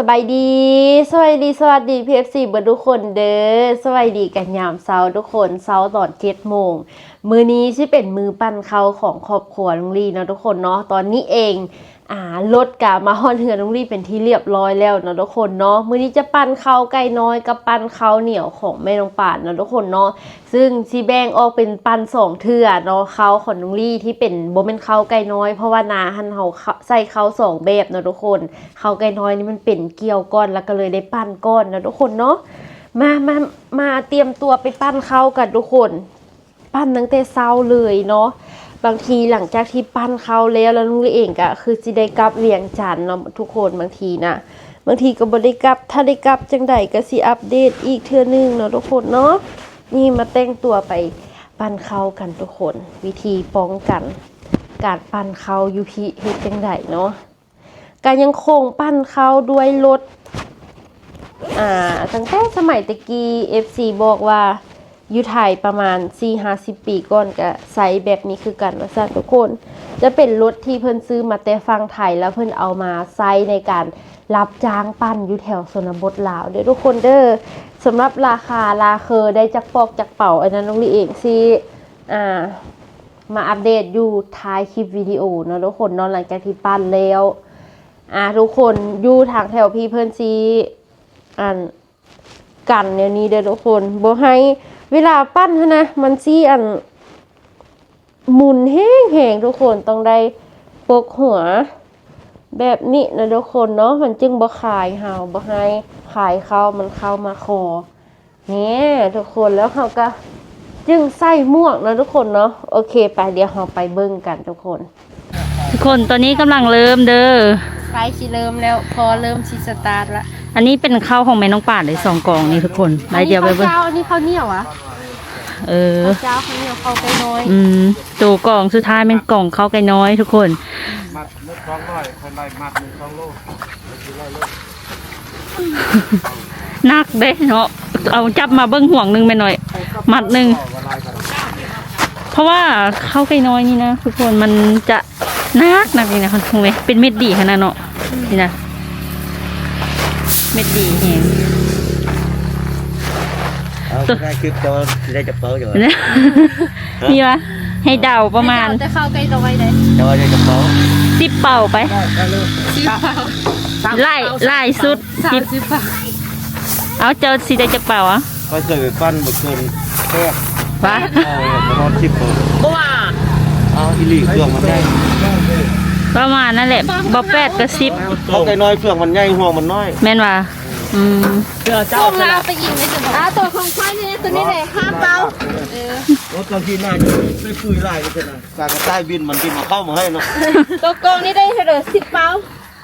สบายดีสวัสดีสวัสดีพีเอฟซีเบิร์ดทุกคนเด้อสวัสดีกันยามเช้าทุกคนเช้าตอนเจ็ดโมงมือนี้ที่เป็นมือปั้นเขาของครอบครัวลุงลีนะทุกคนเนาะตอนนี้เอง อ่ารถกะมาฮอนเฮือนลุงลีเป็นที่เรียบร้อยแล้วเนาะทุกคนเนาะมื้อนี้จะปั้นข้าวไก่น้อยกับปั้นข้าวเหนียวของแม่น้องป่านเนาะทุกคนเนาะซึ่งซีแบงออกเป็นปั้นสองเทื่อเนาะเขาของนุงลี่ที่เป็นโบเป็นเขาไก่น้อย เพราะว่านาหันเขาใส่เขาสองแบบเนาะทุกคนเขาไก่น้อยนี่มันเป็นเกี่ยวก้อนแล้วก็เลยได้ปั้นก้อนเนาะทุกคนเนาะมามามาเตรียมตัวไปปั้นเขากันทุกคน ปั้นตั้งแต่เช้าเลยเนาะ บางทีหลังจากที่ปั้นเขาแล้วแล้วลุงเองก็คือสิได้กลับเวียงจันทน์เนาะทุกคนบางทีนะบางทีก็บ่ได้กลับ ถ้าได้กลับจังใดก็สิอัปเดตอีกเทื่อนึงเนาะทุกคนเนาะนี่มาแต่งตัวไปปั้นเขากันทุกคน วิธีป้องกัน การปั้นเขายูพีเฮ็ดจังใดเนาะการยังคงปั้นเขาด้วยรถอ่าตั้งแต่สมัยตะกี้ FC บอกว่า อยู่ไทยประมาณ 4-50 ปีก่อนก็ใส่แบบนี้คือกันว่าซั่นทุกคน จะเป็นรถที่เพิ่นซื้อมาแต่ฟังไทยแล้วเพิ่นเอามาใช้ในการรับจ้างปั้นอยู่แถวชนบทลาว เด้อทุกคนเด้อสำหรับราคาราเคอได้จักปอกจักเป่าอันนั้นน้องลีเองสิอ่ามาอัปเดตอยู่ท้ายคลิปวิดีโอเนาะทุกคนนอนหลังจากที่ปั้นแล้วอ่าทุกคนอยู่ทางแถวพี่เพิ่นซีอันกันเดี๋ยวนี้เด้อทุกคนบ่ให้ เวลาปั้นนะ มันซีอันหมุนแห้งๆทุกคนต้องได้ปกหัว แบบนี้นะทุกคนเนาะมันจึงบ่ขายเฮาบ่ให้ขายเข้ามันเข้ามาคอนี่ทุกคนแล้วเขาก็จึงใส่หมวกนะทุกคนเนาะโอเค ไปเดี๋ยวเราไปเบิ่งกันทุกคน ทุกคนตอนนี้กำลังเริ่มเด้อไฟสิเริ่มแล้วพอเริ่มสิสตาร์ทละอันนี้เป็นข้าวของแม่น้องป่านเลยสองกล่องนี่ทุกคนไปเดียวไปเบิ่งเจ้าอันนี้ข้าวเหนียวอะเออเจ้าข้าวเหนียวข้าวไก่น้อยอืมตัวกล่องสุดท้ายเป็นกล่องข้าวไก่น้อย ทุกคนมัดนึกสองร้อยคนไรมัดหนึ่งสองโลนักเด้เนาะเอาจับมาเบิ้งห่วงหนึงไปหน่อย มัดหนึ่งต่ออะไรกันเพราะว่าข้าวไก่น้อยนี่นะทุกคนมันจะ นักนักนี่นะคุณคงเลยเป็นเม็ดดีขนาดเนาะนี่นะเม็ดดีแหงเอาได้คลิปโตได้จะเปิดอยู่เนี่ยนี่วะให้เดาประมาณจะข้าวไก่น้อยเลยจะว่าได้จะเปิดสิบเป่าไปได้เลยไล่ไล่สุดสาสิมบสิบบาทเอาเจอสีได้จะเป่าอะก็เคยไปปั้นบุกเกินแค่วะเอาประมาณสิบเปิดว้าเอาอีหลีเครื่องมันใหญ่ประมาณนั่นแหละบ่แปดกับสิบเอาไก่น้อยเครื่องมันใหญ่ห่วงมันน้อยแม่นว่าอืมส่งลาไปยิงเลยจ้ะอ่าตัวของควายนี่ตัวนี้เลยห้าเปาเออรถบางทีน่าจะไม่คุยไล่กันนะการกระต่ายบินมันบินมาเข้ามาให้เนาะตัวกองนี่ได้เท่าไหร่สิบเปา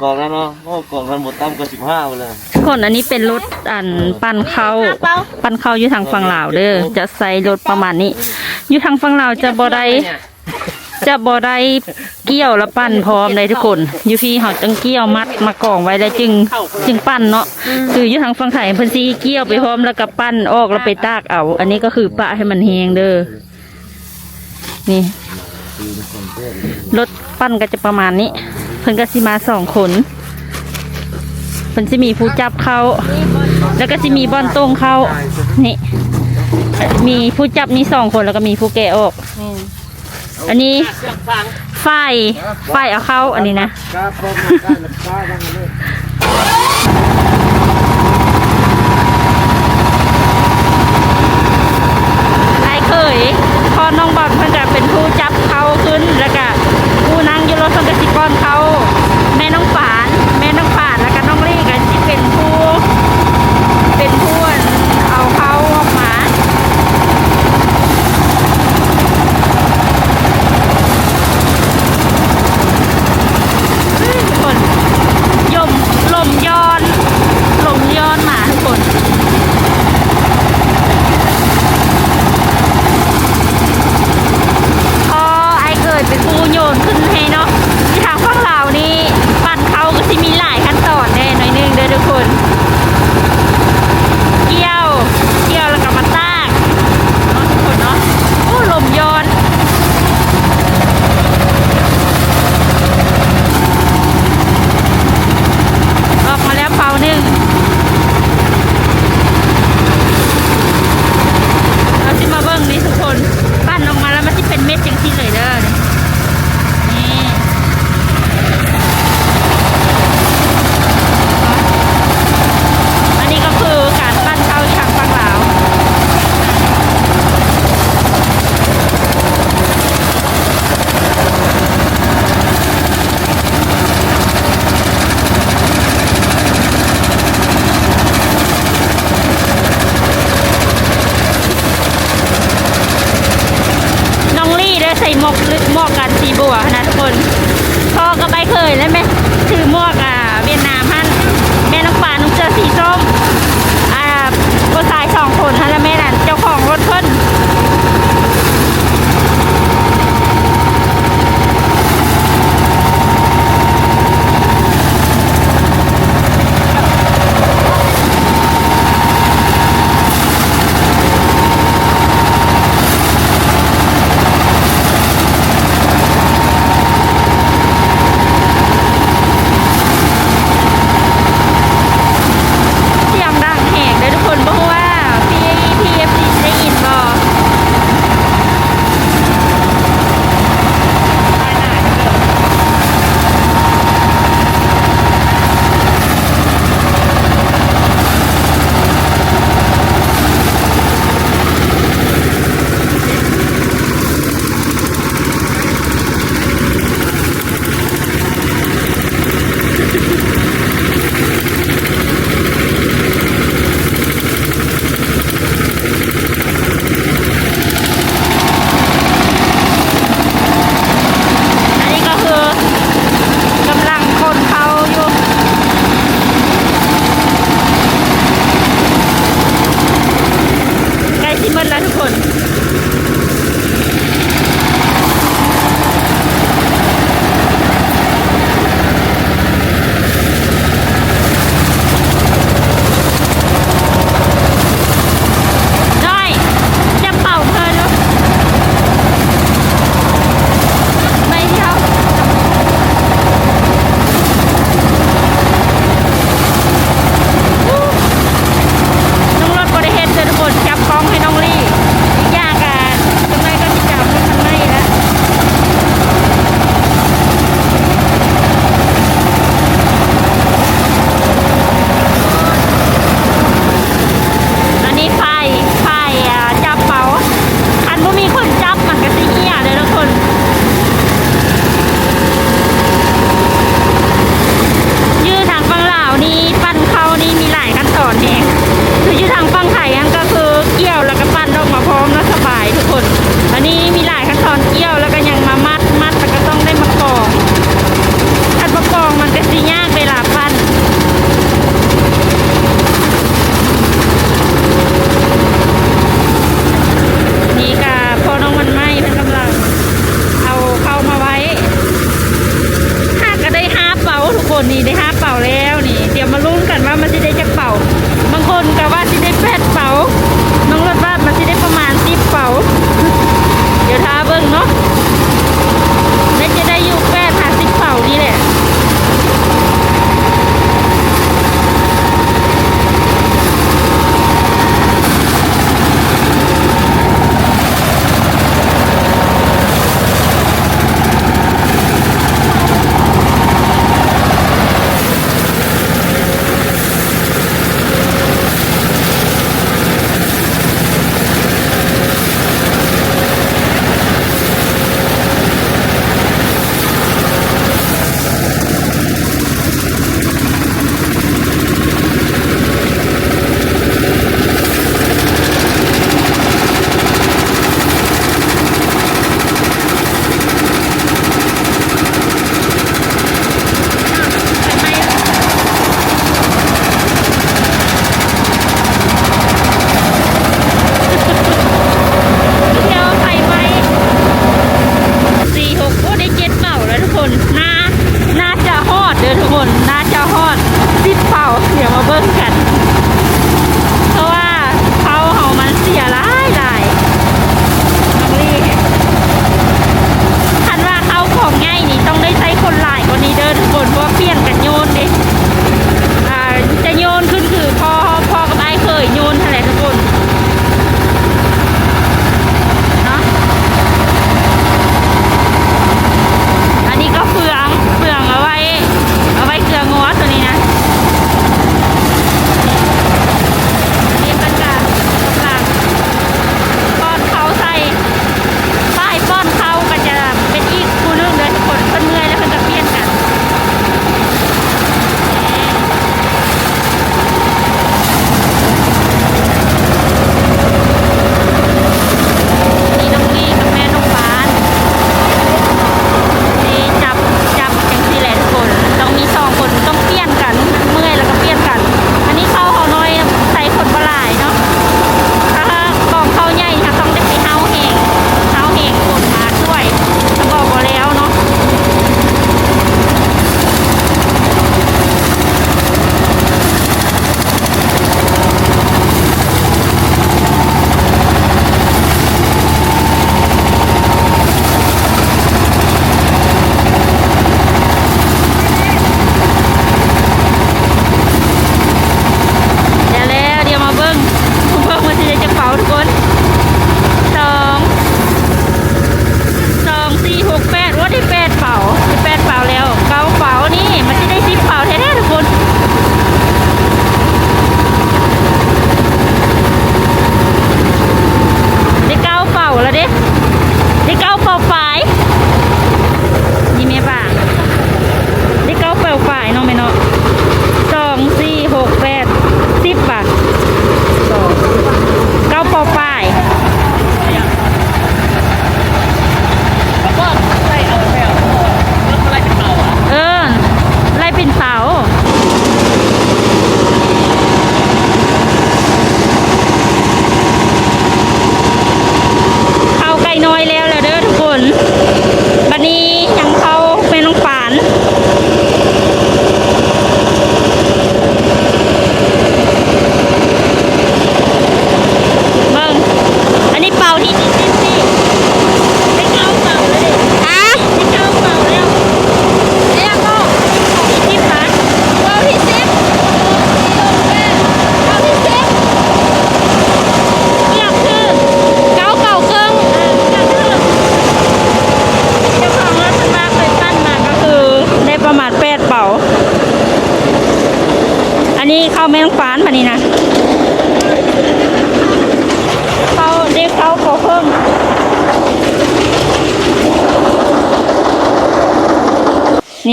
กล่องนั้นเนาะโอ้กล่องนั้นหมดตั้มก็สิบห้าเลยคนอันนี้เป็นรถอันปั่นเข้าห้าเปาปั่นเข้าอยู่ทางฝั่งลาวเด้อจะใส่รถประมาณนี้ อยู่ทางฝั่งลาวจะบ่ได้ จะบ่ได้เกี่ยวแล้วปั่นพร้อมเลยทุกคนอยู่พี่เขาจังเกี่ยวมัดมากองไว้แล้วจึง จึงปั่นเนาะคืออยู่ทางฝั่งไทยเพิ่นสิเกี่ยวไปพร้อมแล้วก็ปั้นออกแล้วไปตากเอา อันนี้ก็คือปะให้มันแห้งเด้อนี่รถปั้นก็จะประมาณนี้ เพิ่นก็สิมาสองคนเพิ่นสิมีผู้จับเขาแล้วก็สิมีบอนตรงเขานี่มีผู้จับนี่สองคนแล้วก็มีผู้แกะออก อันนี้ไฟไฟเอาเข้าอันนี้นะกล้ายไอ้เคยพอน้องบอลเพิ่นจะเป็นผู้จับเขาขึ้นแล้วก็ผู้นั่งอยู่รถเพิ่นก็สิก้อนเขาแม่น้องฝา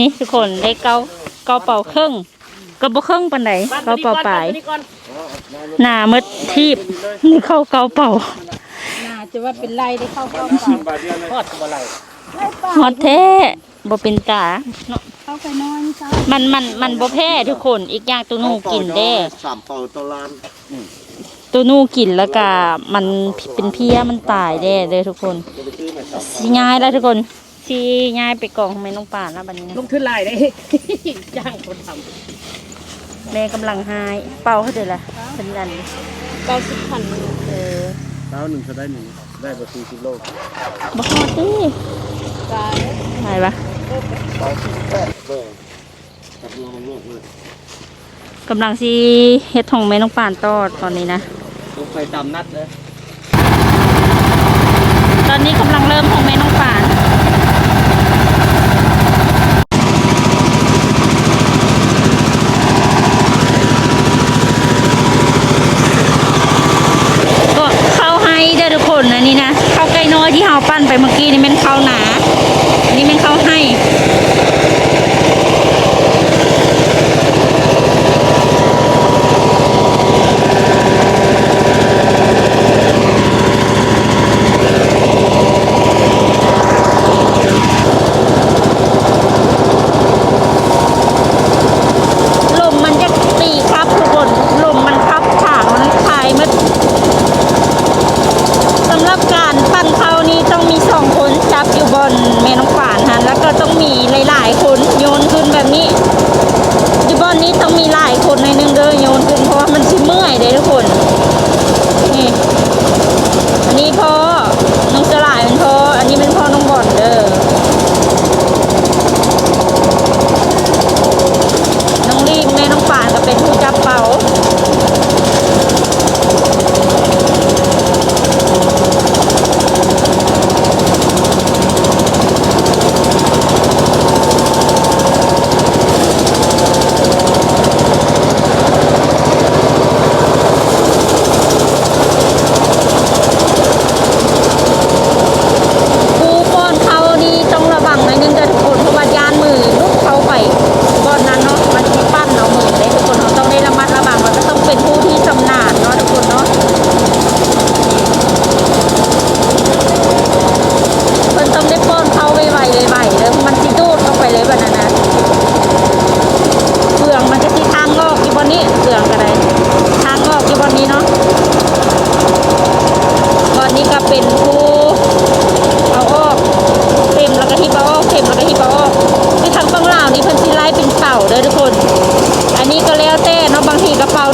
ี่ทุกคนได้เกาเกาเป่าเครื่องก็บ่เครื่องปันไหนเกาเป่าปลายหน้ามืดทีบนี่เข้าเกาเป่าหน้าจะว่าเป็นไรได้เข้าเกาเป่าทอดกัอะไรฮอตแท้บ่เป็นตาเขาไปนอนมันมันมันบ่แพ้ทุกคนอีกอย่างตัวนูกินได้สามเป่าตัวลานตัวนูกินแล้วก็มันเป็นเพี้ยมันตายได้เลยทุกคนสิง่ายแล้วทุกคน ซีย้ายไปกองทำไมน้องป่านแล้วบัดนี้ลงทุนหลายได้ จ้างคนทำแม่กำลังหาย เป่าเขาเดี๋ยวละเป็นดันำเก้าสิบพันเออเท้าหนึ่งจะได้หนึ่งได้ประตูสิบโลบ่ฮอดติบาทไหนปะาสิแลกัวมโลกเกำลังซีเฮ็ดทองแม่น้องป่านตอดตอนนี้นะ ลงไปตามนัดเลยตอนนี้กำลังเริ่มของแม่น้องป่าน ที่เราปั้นไปเมื่อกี้นี่เป็นข้าวหนา นี่เป็นข้าวให้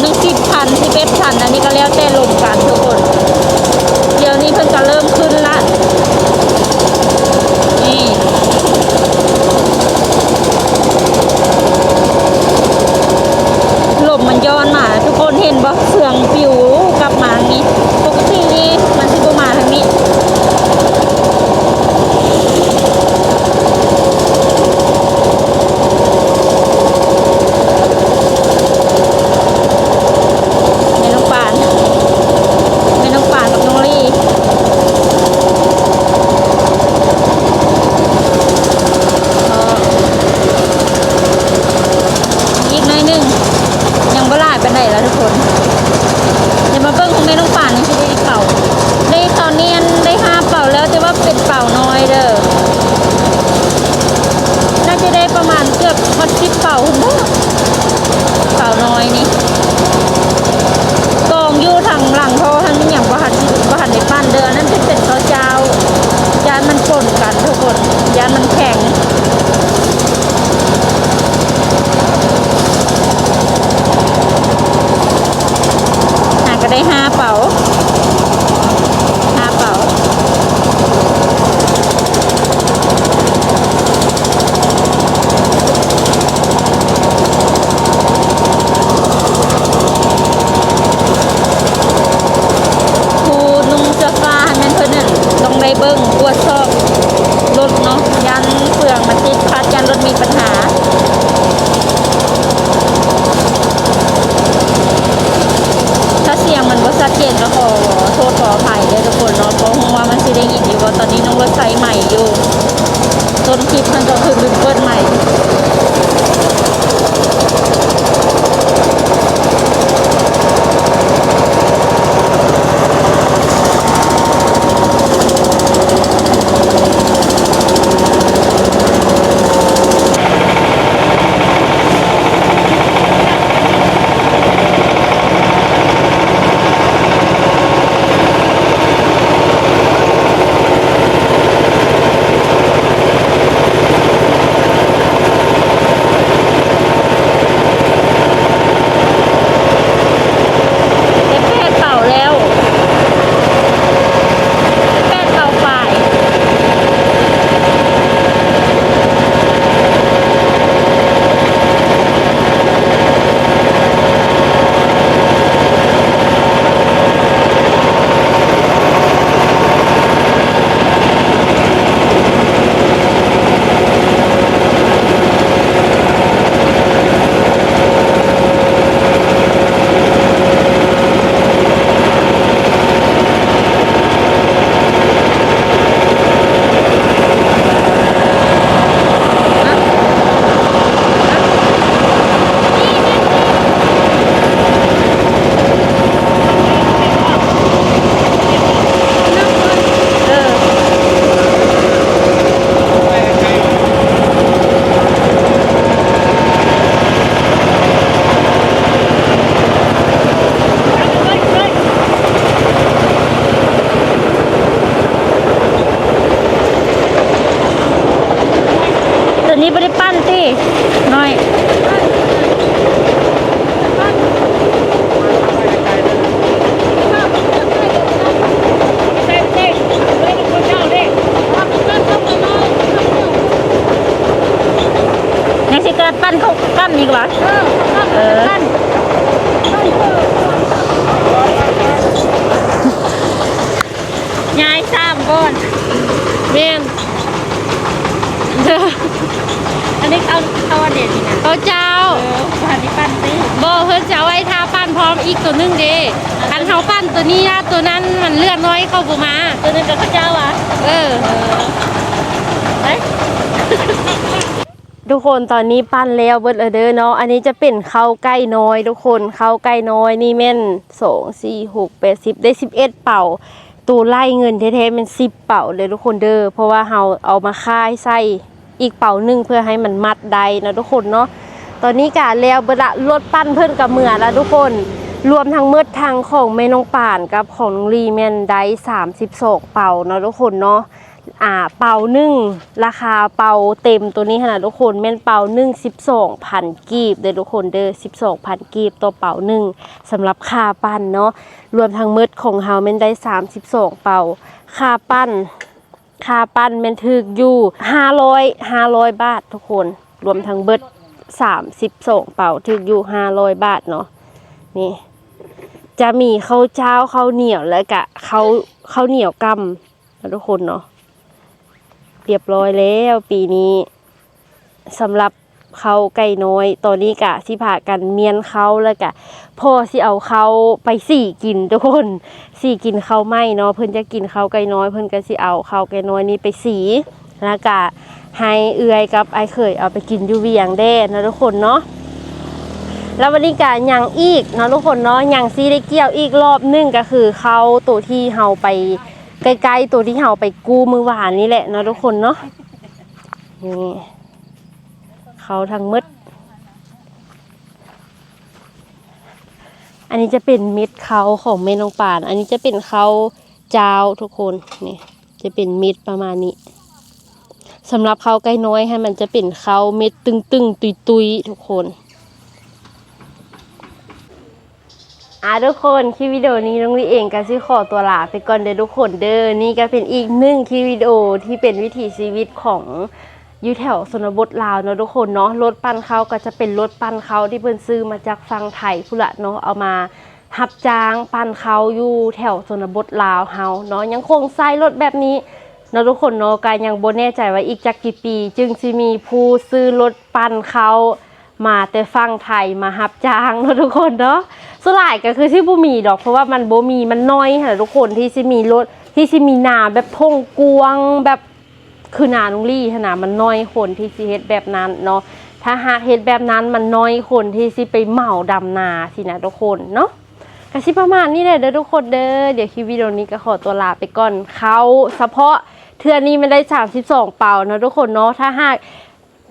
มีสิบพันสิบเอ็ดพันอัน นี้ไม่ไปั้นสิน่อยนักสิการปั้นเขาปั้นอีกวะ เขาเจ้าเอออันนี้ปั้นสิบ่เพิ่นจะเอาไว้ทาปั้นพร้อมอีกตัวหนึงเด้คันเฮาปั้นตัวนี้นะตัวนั้นมันเลื่อนน้อยเข้าบ่มา ตัวนึงกับข้าวเจ้าอะเออเฮ้ยทุกคนตอนนี้ปั้นแล้วเบิดแล้วเด้อเนาะ อันนี้จะเป็นข้าวไก่น้อย ทุกคนข้าวไก่น้อยนี่แม่นสองสี่หกแปดสิบได้สิบเอ็ดเป่าตัวไล่เงินแท้ๆเป็นสิบเป่าเลยทุกคนเด้อเพราะว่าเราเอามาค่ายใส่อีกเป่าหนึ่งเพื่อให้มันมัดได้นะทุกคนเนาะ ตอนนี้กะแล้วเบดละรถปั้นเพิ่นกับเมือแล้วทุกคน รวมทั้งเมืดทางของแม่น้องป่านกับของน้องลีแมนได้สามสิบสองเป่าเนาะทุกคนเนาะอ่าเป่าหนึ่งราคาเป่าเต็มตัวนี้ขนาดทุกคนแม่นเป่าหนึ่งสิบสองพันกีบเด้อทุกคนเด้อสิบสองพันกีบตัวเป่าหนึ่งสำหรับค่าปั้นเนาะรวมทั้งเมืดของเฮาแม่นได้สามสิบสองเป่าค่าปั้นค่าปั้นแม่นถึกอยู่ห้าร้อยห้าร้อยบาททุกคนรวมทั้งเบิด สามสิบสองเป่าถึกอยู่ห้าร้อยบาทเนาะนี่ จะมีข้าวเจ้าข้าวเหนียวแล้วกะข้าวข้าวเหนียวกำนะทุกคนเนาะเรียบร้อยแล้วปีนี้สำหรับเขาไก่น้อย ตอนนี้กะสิพากันเมียนเขาแล้วกะพ่อสิเอาเขาไปสี่กินทุกคนสี่กินเขาไหมเนาะเพิ่นจะกินเขาไก่น้อย เพิ่นก็สิเอาเขาไก่น้อยนี้ไปสีแล้วกะ ให้เอื้อยกับไอเคยเอาไปกินอยู่เวียงแด้นะทุกคนเนาะแล้ววันนี้กะยังอีกเนาะทุกคนเนาะยังซีได้เกี่ยวอีกรอบหนึงก็คือเขาตัวที่เฮาไปใกลๆตัวที่เฮาไปกู้มือหวานนี่แหละเนาะทุกคนเนาะนี่เขาทั้งหมดอันนี้จะเป็นเม็ดเขาของเมนองป่าน อันนี้จะเป็นเขาเจ้าทุกคนนี่จะเป็นเม็ดประมาณนี้ สำหรับเขาใกล้น้อยให้มันจะเป็นเขาเม็ดตึงๆตุยๆทุกคนอะทุกคนคลิปวิดีโอนี้น้องลีเองก็สิขอตัวลาไปก่อนเด้อทุกคนเด้อนี่ก็เป็นอีกหนึ่งคลิปวิดีโอที่เป็นวิถีชีวิตของอยู่แถวสนบทลาวเนาะทุกคนเนาะรถปั้นเขาก็จะเป็นรถปั้นเขาที่เพิ่นซื้อมาจากฟังไทยพุละเนาะเอามาหับจ้างปั้นเขาอยู่แถวสนบทลาวเฮาเนาะยังคงใช้รถแบบนี้ นาะทุกคนเนาะก็ยังบ่แน่ใจว่าอีกจักกี่ปี จึงสิมีผู้ซื้อรถปั้นเขามาแต่ฟังไทยมาหับจ้างเนาะทุกคนเนาะสวนหลายก็คือที่บ่มีดอกเพราะว่ามันบ่มีมันน้อยค่ะทุกคนที่สิมีรถที่สิมีนาแบบทงกวงแบบคือนานุงลี่ขนาดมันน้อยคนที่สิเฮ็ดแบบนั้นเนาะถ้าหากเฮ็ดแบบนั้นมันน้อยคนที่สิไปเหมาดำนาสินะทุกคนเนาะก็สิประมาณนี้แหละเด้อทุกคนเด้อเดี๋ยวคลิปวิดีโอนี้ก็ขอตัวลาไปก่อนเขาเฉพาะ เทื่อนี้มันได้ 32 เป่าเนาะทุกคนเนาะถ้าหาก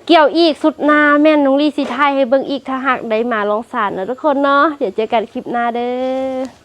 เกี่ยวอีกสุดหน้าแม่นน้องลี่สิไทยให้เบิ่งอีกถ้าหากได้มาลองสารนะทุกคนเนาะเดี๋ยวเจอกันคลิปหน้าเด้อ